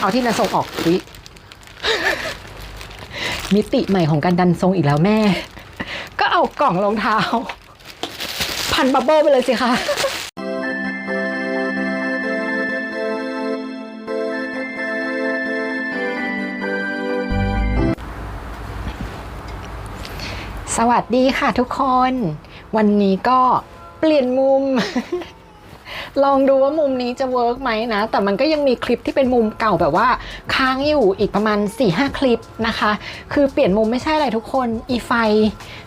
เอาที่ดันทรงออกวิมิติใหม่ของการดันทรงอีกแล้วแม่ ก็เอากล่องรองเท้า พันบับเบิ้ลไปเลยสิคะสวัสดีค่ะทุกคน วันนี้ก็เปลี่ยนมุม ลองดูว่ามุมนี้จะเวิร์กไหมนะ แต่มันก็ยังมีคลิปที่เป็นมุมเก่าแบบว่าค้างอยู่อีกประมาณ 4-5 คลิปนะคะ คือเปลี่ยนมุมไม่ใช่อะไรทุกคน อีไฟ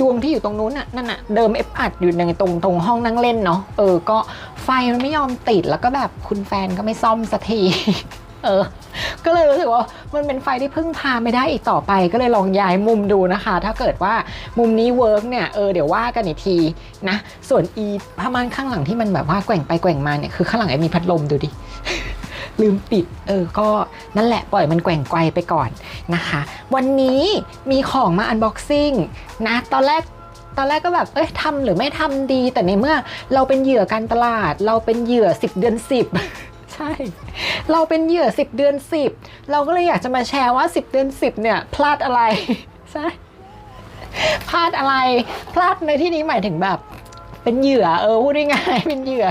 ดวงที่อยู่ตรงนู้นน่ะนั่นน่ะเดิมเอฟอัดอยู่ในตรงตรงห้องนั่งเล่นเนาะเออก็ไฟมันไม่ยอมติดแล้วก็แบบคุณแฟนก็ไม่ซ่อมสักที เออ ก็เลยรู้สึกว่ามันเป็นไฟที่พึ่งพาไม่ได้อีกต่อไป ก็เลยลองย้ายมุมดูนะคะ ถ้าเกิดว่ามุมนี้เวิร์กเนี่ยเออเดี๋ยวว่ากันอีกทีนะ ส่วนอีผ้าม่านข้างหลังที่มันแบบว่าแกว่งไปแกว่งมาเนี่ยคือข้างหลังไอ้มีพัดลมดูดิลืมปิด เออ ก็นั่นแหละปล่อยมันแกว่งไกวไปก่อนนะคะ วันนี้มีของมาอันบ็อกซิ่งนะ ตอนแรกตอนแรกก็แบบ เอ้ยทำหรือไม่ทำดี แต่ในเมื่อเราเป็นเหยื่อการตลาด เราเป็นเหยื่อ 10 เดือน 10 ใช่ เราเป็นเหยื่อ 10 เดือน 10 เราก็เลยอยากจะมาแชร์ว่า 10 เดือน 10 เนี่ย พลาดอะไร ใช่ พลาดอะไร พลาดในที่นี้หมายถึงแบบ เป็นเหยื่อ เออพูดง่ายๆเป็นเหยื่อ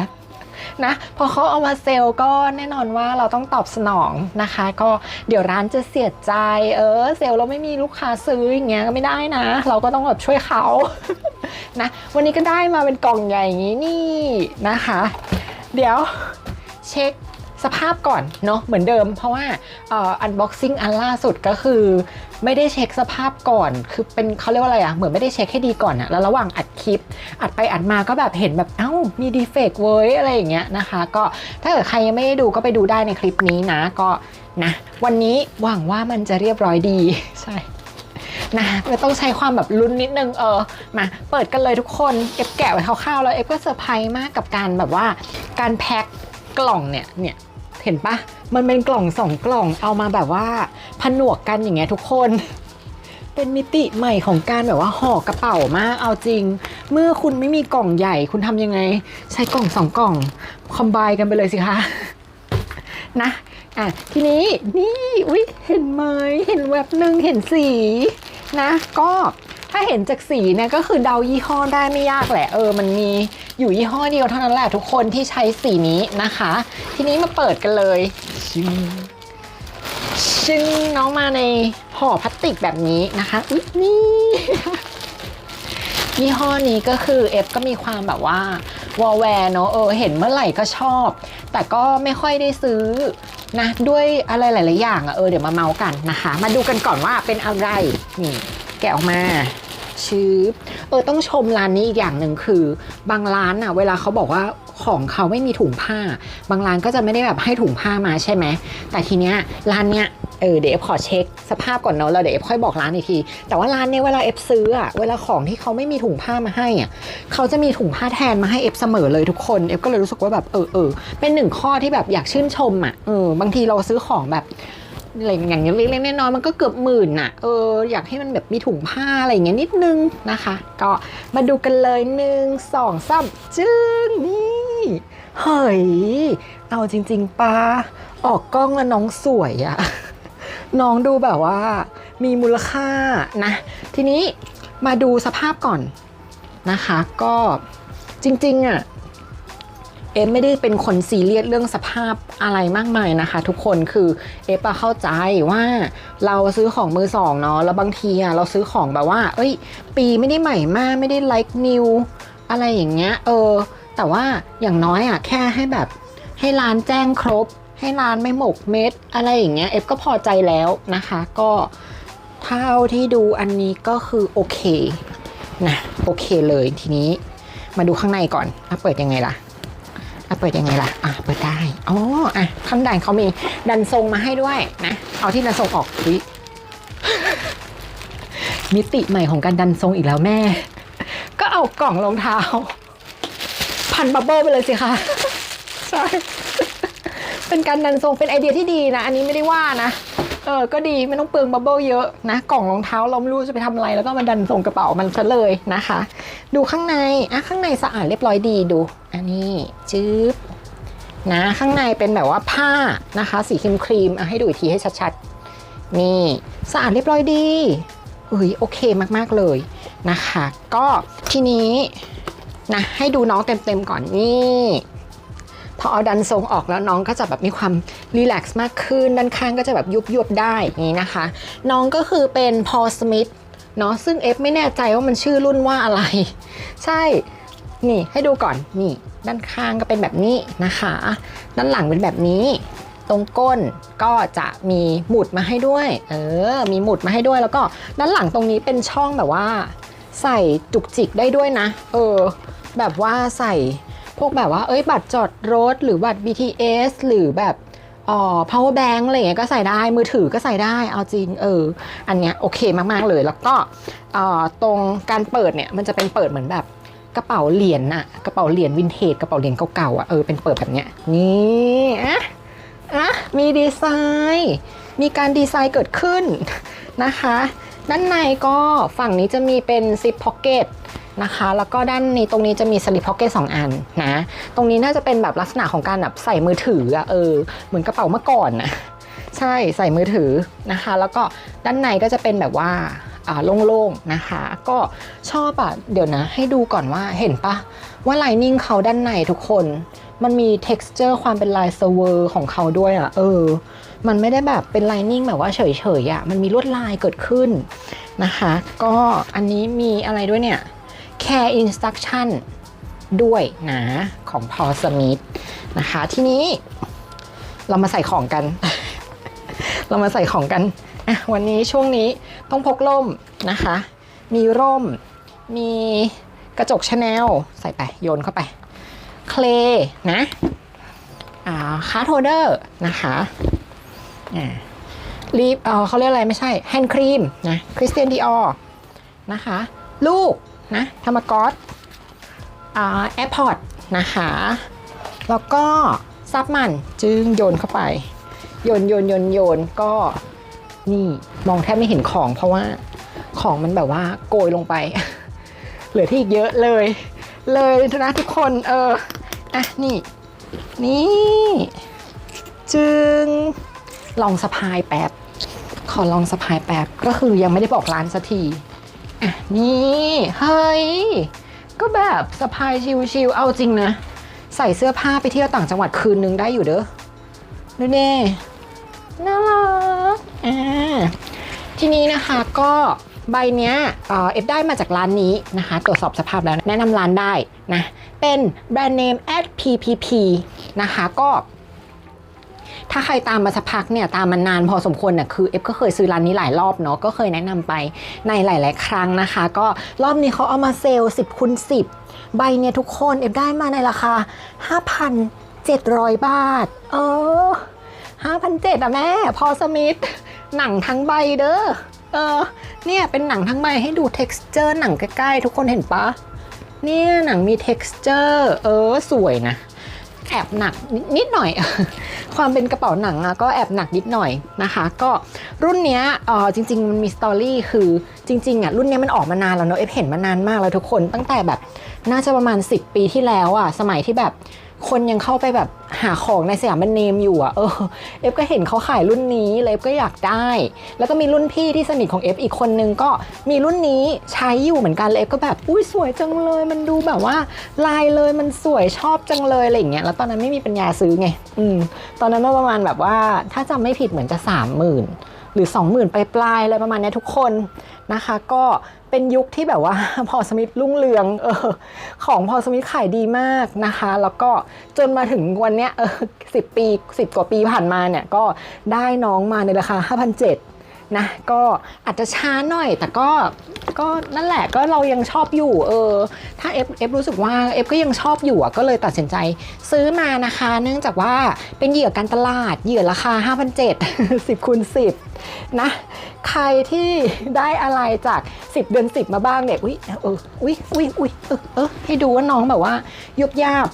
นะพอเขาเอามาเซลล์ก็แน่นอนว่าเราต้องตอบสนองนะคะ ก็เดี๋ยวร้านจะเสียใจ เออเซลล์เราไม่มีลูกค้าซื้ออย่างเงี้ยก็ไม่ได้นะ เราก็ต้องแบบช่วยเขานะวันนี้ก็ได้มาเป็นกล่องใหญ่อย่างนี้นี่นะคะ เดี๋ยวเช็ค สภาพก่อนเนาะเหมือนเดิม เพราะว่าอ่อ unboxing อันล่าสุดก็คือ ไม่ได้เช็คสภาพก่อน คือเป็นเขาเรียกว่าอะไรอะเหมือนไม่ได้เช็คให้ดีก่อนอะแล้วระหว่างอัดคลิป อัดไปอัดมาก็แบบเห็นแบบเอ้ามีดีเฟกเว้ยอะไรอย่างเงี้ยนะคะ ก็ถ้าเกิดใครยังไม่ได้ดูก็ไปดูได้ในคลิปนี้นะก็นะวันนี้หวังว่ามันจะเรียบร้อยดีใช่นะก็ต้องใช้ความแบบลุ้นนิดนึงเออมาเปิดกันเลยทุกคนเอฟแกะไว้คร่าวๆแล้วเอฟก็เซอร์ไพรส์มากกับการแบบว่าการแพ็คกล่องเนี่ยเนี่ย เห็นปะมันเป็นกล่องสองกล่องเอามาแบบว่าผนวกกันอย่างเงี้ยทุกคน เป็นมิติใหม่ของการแบบว่าห่อกระเป๋ามากเอาจริง เมื่อคุณไม่มีกล่องใหญ่คุณทำยังไง ใช้กล่องสองกล่องคอมไบกันไปเลยสิคะนะอะทีนี้นี่อุ๊ยเห็นไหมเห็นแวบหนึ่งเห็นสีนะ ก็ถ้าเห็นจากสีเนี่ยก็คือเดายี่ห้อได้ไม่ยากแหละ เออ มันมี อยู่ยี่ห้อเดียวเท่านั้นแหละทุกคนที่ใช้สีนี้นะคะ ทีนี้มาเปิดกันเลยชึ้งชึ้งน้องมาในห่อพลาสติกแบบนี้นะคะอุ๊ยนี่ยี่ห้อนี้ก็คือเอฟก็มีความแบบว่าวอลแวร์เนอะเออเห็นเมื่อไหร่ก็ชอบ แต่ก็ไม่ค่อยได้ซื้อนะด้วยอะไรหลาย ๆ อย่างอะเออเดี๋ยวมาเมาส์กันนะคะ มาดูกันก่อนว่าเป็นอะไรนี่แกะออกมา ชืบเออต้องชมร้านนี้อีกอย่างหนึ่งคือ บางร้านอะเวลาเขาบอกว่าของเขาไม่มีถุงผ้า บางร้านก็จะไม่ได้แบบให้ถุงผ้ามาใช่ไหม แต่ทีเนี้ยร้านเนี้ยเออเดี๋ยวเอฟขอเช็คสภาพก่อนเนาะแล้วเดี๋ยวเอฟค่อยบอกร้านอีกที แต่ว่าร้านเนี้ยเวลาเอฟซื้ออะเวลาของที่เขาไม่มีถุงผ้ามาให้อะเขาจะมีถุงผ้าแทนมาให้เอฟเสมอเลยทุกคนเอฟก็เลยรู้สึกว่าแบบเออเออเป็นหนึ่งข้อที่แบบอยากชื่นชมอะเออบางทีเราซื้อของแบบ อะไรอย่างเงี้ยเล็กๆน้อยๆมันก็เกือบหมื่นน่ะเอออยากให้มันแบบมีถุงผ้าอะไรอย่างเงี้ยนิดนึงนะคะ ก็มาดูกันเลยหนึ่งสองสามจึ้งนี่เฮ้ยเอาจริง ๆปาออกกล้องแล้วน้องสวยอะน้องดูแบบว่ามีมูลค่านะ ทีนี้มาดูสภาพก่อนนะคะ ก็จริงๆอะ เอฟไม่ได้เป็นคนซีเรียสเรื่องสภาพอะไรมากมายนะคะ ทุกคนคือเอฟเข้าใจว่าเราซื้อของมือสองเนาะแล้วบางทีอะเราซื้อของแบบว่า เอ้ย ปีไม่ได้ใหม่มากไม่ได้ไลค์นิวอะไรอย่างเงี้ยเออ แต่ว่าอย่างน้อยอะแค่ให้แบบให้ร้านแจ้งครบ ให้ร้านไม่หมกเม็ดอะไรอย่างเงี้ยเอฟก็พอใจแล้วนะคะ ก็เท่าที่ดูอันนี้ก็คือโอเคนะโอเคเลยทีนี้มาดูข้างในก่อนอะเปิดยังไงล่ะ อะเปิดยังไงล่ะ อะเปิดได้อ๋ออะข้างในเขามีดันทรงมาให้ด้วยนะ เอาที่ดันทรงออกวิมิติใหม่ของการดันทรงอีกแล้วแม่ ก็เอากล่องรองเท้า พันบับเบิ้ลไปเลยสิคะใช่เป็นการดันทรงเป็นไอเดียที่ดีนะ อันนี้ไม่ได้ว่านะ เออก็ดีไม่ต้องเปลืองบับเบิ้ลเยอะนะกล่องรองเท้าเราไม่รู้จะไปทำอะไร แล้วก็มาดันทรงกระเป๋ามันซะเลยนะคะ ดูข้างในอะข้างในสะอาดเรียบร้อยดีดู อันนี้จื๊บนะข้างในเป็นแบบว่าผ้านะคะ สีครีมครีมๆอะให้ดูอีกทีให้ชัดๆ นี่สะอาดเรียบร้อยดีเฮ้ยโอเคมากๆเลยนะคะ ก็ทีนี้นะให้ดูน้องเต็มๆก่อนนี่ พอเอาดันทรงออกแล้วน้องก็จะแบบมีความรีแลกซ์มากขึ้น ด้านข้างก็จะแบบยุบยุบได่นี้นะคะ น้องก็คือเป็น Paul Smith เนาะซึ่งเอฟไม่แน่ใจว่ามันชื่อรุ่นว่าอะไร ใช่นี่ให้ดูก่อนนี่ ด้านข้างก็เป็นแบบนี้นะคะ ด้านหลังเป็นแบบนี้ตรงก้นก็จะมีหมุดมาให้ด้วย เออ มีหมุดมาให้ด้วยแล้วก็ด้านหลังตรงนี้เป็นช่องแบบว่า ใส่จุกจิกได้ด้วยนะ เออ แบบว่าใส่ พวกแบบว่าเอ้ยบัตรจอดรถหรือบัตร BTS หรือแบบอ๋อ power bank อะไรเงี้ยก็ใส่ได้มือถือก็ใส่ได้เอาจริงเออ อันเนี้ยโอเคมากๆเลย แล้วก็อ่อตรงการเปิดเนี่ยมันจะเป็นเปิดเหมือนแบบกระเป๋าเหรียญน่ะกระเป๋าเหรียญวินเทจกระเป๋าเหรียญเก่าๆอะเออเป็นเปิดแบบเนี้ยนี่อะอะมีดีไซน์ มีการดีไซน์เกิดขึ้นนะคะ ด้านในก็ฝั่งนี้จะมีเป็นซิปพ็อกเก็ต นะคะ แล้วก็ด้านนี้ตรงนี้จะมีสลิปพ็อกเก็ตสองอันนะ ตรงนี้น่าจะเป็นแบบลักษณะของการแบบใส่มือถืออะเออ เหมือนกระเป๋าเมื่อก่อนนะใช่ใส่มือถือนะคะ แล้วก็ด้านในก็จะเป็นแบบว่าอ่าโล่งๆนะคะ ก็ชอบอะเดี๋ยวนะ ให้ดูก่อนว่าเห็นปะว่าไลนิ่งเขาด้านในทุกคน มันมี texture ความเป็นลายเซเวอร์ของเขาด้วยอะเออ มันไม่ได้แบบเป็นไลนิ่งแบบว่าเฉยๆอะมันมีลวดลายเกิดขึ้นนะคะ ก็อันนี้มีอะไรด้วยเนี่ย care instruction ด้วยนะของ Paul Smith นะคะ ทีนี้เรามาใส่ของกัน เรามาใส่ของกันอะวันนี้ช่วงนี้ต้องพกร่มนะคะ มีร่ม มีกระจกชาแนลใส่ไป โยนเข้าไป เคลนะอ่าคาร์ดโฮเดอร์นะคะอ่ารีบเออเขาเรียกอะไรไม่ใช่ แฮนด์ครีมนะคริสเตียนดีออนะคะ ลูก นะธรรมกอสแอร์พอร์ตนะคะ แล้วก็ซับมันจึงโยนเข้าไป โยนโยนโยนโยนก็นี่มองแทบไม่เห็นของเพราะว่าของมันแบบว่าโกยลงไป เหลือที่อีกเยอะเลย เลยนะทุกคนเอออะนี่ นี่ จึงลองสะพายแป๊บขอลองสะพายแป๊บก็คือยังไม่ได้บอกร้านสักที นี่ เฮ้ย ก็แบบสะพายชิวๆเอาจริงนะ ใส่เสื้อผ้าไปเที่ยวต่างจังหวัดคืนนึงได้อยู่เด้อดูเน่น่ารักอ่าทีนี้นะคะก็ใบเนี้ยเอฟได้มาจากร้านนี้นะคะ ตรวจสอบสภาพแล้วแนะนำร้านได้นะ เป็นแบรนด์เนม at ppp นะคะ ก็ ถ้าใครตามมาสักพักเนี่ยตามมานานพอสมควรเนี่ยคือเอฟก็เคยซื้อร้านนี้หลายรอบเนาะก็เคยแนะนำไปในหลาย ๆ ครั้งนะคะ ก็รอบนี้เขาเอามาเซลล์10คูณ10ใบเนี่ยทุกคนเอฟได้มาในราคา5,700บาท เออ5,700อะแม่ พอสมิธหนังทั้งใบเด้อเออเนี่ยเป็นหนังทั้งใบให้ดู texture หนังใกล้ ๆ ทุกคนเห็นปะเนี่ยหนังมี texture เออ สวยนะ แอบหนักนิดหน่อย ความเป็นกระเป๋าหนังอะก็แอบหนักนิดหน่อยนะคะ ก็รุ่นเนี้ยเออจริงๆมันมีสตอรี่คือจริงๆอะรุ่นเนี้ยมันออกมานานแล้วเนอะเอฟเห็นมานานมากแล้วทุกคนตั้งแต่แบบน่าจะประมาณ 10 ปีที่แล้วอะสมัยที่แบบ คนยังเข้าไปแบบหาของในสยามบรนเนมอยู่อะเออเอฟก็เห็นเขาขายรุ่นนี้เลยเอฟก็อยากได้ แล้วก็มีรุ่นพี่ที่สนิทของเอฟอีกคนนึงก็มีรุ่นนี้ใช้อยู่เหมือนกันเลยเอฟก็แบบอุ้ยสวยจังเลย มันดูแบบว่า ลายเลยมันสวยชอบจังเลยอะไรอย่างเงี้ยแล้วตอนนั้นไม่มีปัญญาซื้อไงอืมตอนนั้นประมาณแบบว่าถ้าจำไม่ผิดเหมือนจะสามหมื่นหรือ 20,000ปลายปลายอะไรประมาณนี้ทุกคนนะคะ ก็ เป็นยุคที่แบบว่าพอสมิธรุ่งเรืองเออของพอสมิธขายดีมากนะคะ แล้วก็จนมาถึงวันเนี้ยเออสิปี 10 กว่าปีผ่านมาเนี่ยก็ได้น้องมาในราคา 5,700 นะก็อาจจะช้าหน่อย แต่ก็ก็นั่นแหละก็เรายังชอบอยู่เออถ้าเอฟเอฟรู้สึกว่าเอฟก็ยังชอบอยู่ก็เลยตัดสินใจซื้อมานะคะ เนื่องจากว่าเป็นเหยื่อการตลาดเหยื่อราคา 5,700 10คูณ10 นะ ใครที่ได้อะไรจาก 10 เดือน 10 มาบ้างเนี่ยอุ้ยเอออุ้ยอุ้ยอุ้ยเออเออให้ดูว่าน้องแบบว่ายุบยาบ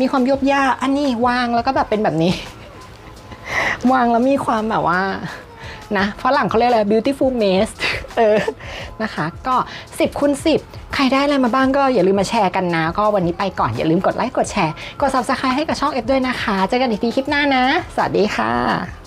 มีความยุบยาบอันนี้วางแล้วก็แบบเป็นแบบนี้ วางแล้วมีความแบบว่า นะฝรั่งเขาเรียกอะไร beautiful Mask เออนะคะ ก็ 10คูณ10 ใครได้อะไรมาบ้างก็อย่าลืมมาแชร์กันนะ ก็วันนี้ไปก่อนอย่าลืมกดไลค์กดแชร์ กด subscribe ให้กับช่องเอฟด้วยนะคะ เจอกันอีกทีคลิปหน้านะ สวัสดีค่ะ